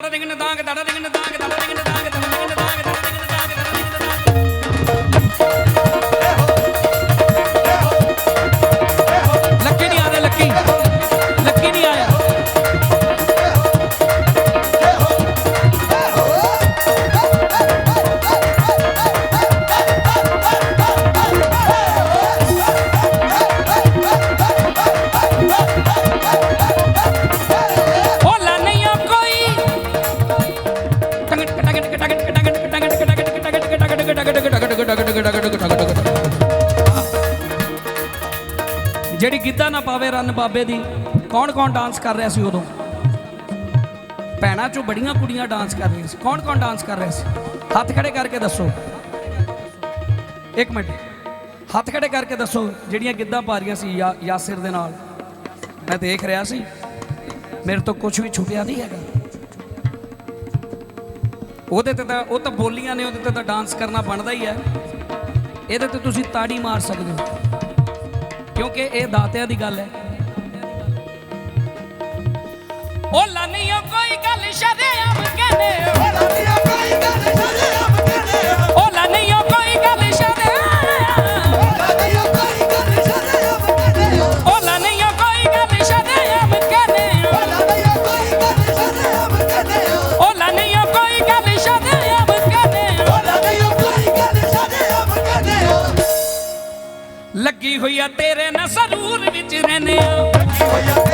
தடதிங்கன்னு தாங்க தடதிங்கன்னு தாங்க தடதிங்கன்னு தாங்க தடதிங்கன்னு தாங்க தடதிங்கன்னு ਜਿਹੜੀ ਗਿੱਧਾ ਨਾ ਪਾਵੇ, ਰੰਨ ਬਾਬੇ ਦੀ, ਕੌਣ ਕੌਣ ਡਾਂਸ ਕਰ ਰਿਹਾ ਸੀ ਉਦੋਂ? ਭੈਣਾਂ ਚੋਂ ਬੜੀਆਂ ਕੁੜੀਆਂ ਡਾਂਸ ਕਰ ਰਹੀਆਂ ਸੀ। ਕੌਣ ਕੌਣ ਡਾਂਸ ਕਰ ਰਿਹਾ ਸੀ? ਹੱਥ ਖੜੇ ਕਰਕੇ ਦੱਸੋ। ਇੱਕ ਮਿੰਟ। ਹੱਥ ਖੜੇ ਕਰਕੇ ਦੱਸੋ, ਜਿਹੜੀਆਂ ਗਿੱਧਾ ਪਾ ਰਹੀਆਂ ਸੀ ਯਾ- ਯਾਸਿਰ ਦੇ ਨਾਲ। ਮੈਂ ਦੇਖ ਰਿਹਾ ਸੀ। ਮੇਰੇ ਤੋਂ ਕੁਝ ਵੀ ਛੁਪਿਆ ਨਹੀਂ ਹੈਗਾ। ਉਹਦੇ ਤੇ ਤਾਂ, ਉਹ ਤਾਂ ਬੋਲੀਆਂ ਨੇ, ਉਹਦੇ ਤੇ ਤਾਂ ਡਾਂਸ ਕਰਨਾ ਬਣਦਾ ਹੀ ਹੈ। ਇਹਦੇ ਤੇ ਤੁਸੀਂ ਤਾੜੀ ਮਾਰ ਸਕਦੇ ਹੋ। ਕਿਉਂਕਿ ਇਹ ਦਾਤਿਆਂ ਦੀ ਗੱਲ ਹੈ। ਉਹ ਲਾਨੀਓ ਕੋਈ ਲੱਗੀ ਹੋਈ ਆ ਤੇਰੇ ਨਾਲ ਸਰੂਰ ਵਿੱਚ ਰਹਨੇ ਆ।